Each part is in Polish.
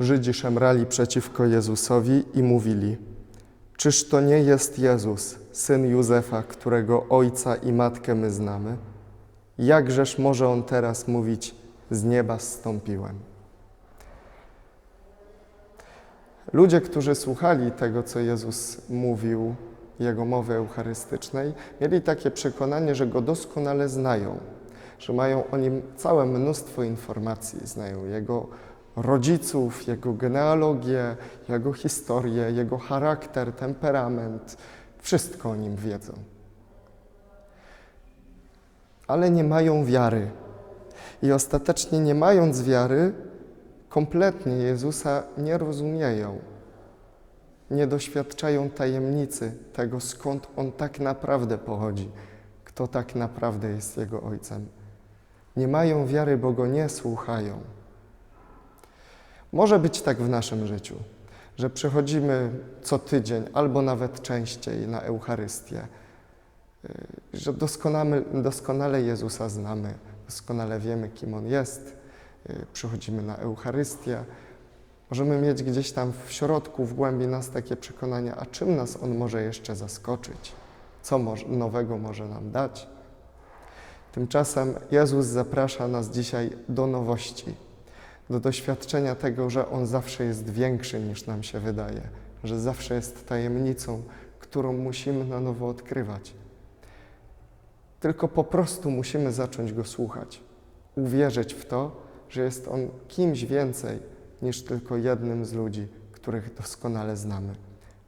Żydzi szemrali przeciwko Jezusowi i mówili: Czyż to nie jest Jezus, syn Józefa, którego ojca i matkę my znamy? Jakżeż może on teraz mówić: Z nieba zstąpiłem? Ludzie, którzy słuchali tego, co Jezus mówił, jego mowy eucharystycznej, mieli takie przekonanie, że go doskonale znają, że mają o nim całe mnóstwo informacji. Znają jego rodziców, jego genealogię, jego historię, jego charakter, temperament. Wszystko o nim wiedzą. Ale nie mają wiary. I ostatecznie, nie mając wiary, kompletnie Jezusa nie rozumieją. Nie doświadczają tajemnicy tego, skąd On tak naprawdę pochodzi, kto tak naprawdę jest Jego Ojcem. Nie mają wiary, bo Go nie słuchają. Może być tak w naszym życiu, że przychodzimy co tydzień albo nawet częściej na Eucharystię, y, że doskonale, Jezusa znamy, doskonale wiemy, kim On jest, y, przychodzimy na Eucharystię. Możemy mieć gdzieś tam w środku, w głębi nas takie przekonania, a czym nas On może jeszcze zaskoczyć? Co nowego może nam dać? Tymczasem Jezus zaprasza nas dzisiaj do nowości, do doświadczenia tego, że On zawsze jest większy niż nam się wydaje, że zawsze jest tajemnicą, którą musimy na nowo odkrywać. Tylko po prostu musimy zacząć Go słuchać, uwierzyć w to, że jest On kimś więcej niż tylko jednym z ludzi, których doskonale znamy.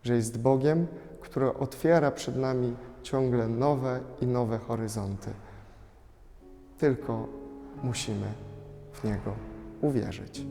Że jest Bogiem, który otwiera przed nami ciągle nowe i nowe horyzonty. Tylko musimy w Niego uwierzyć.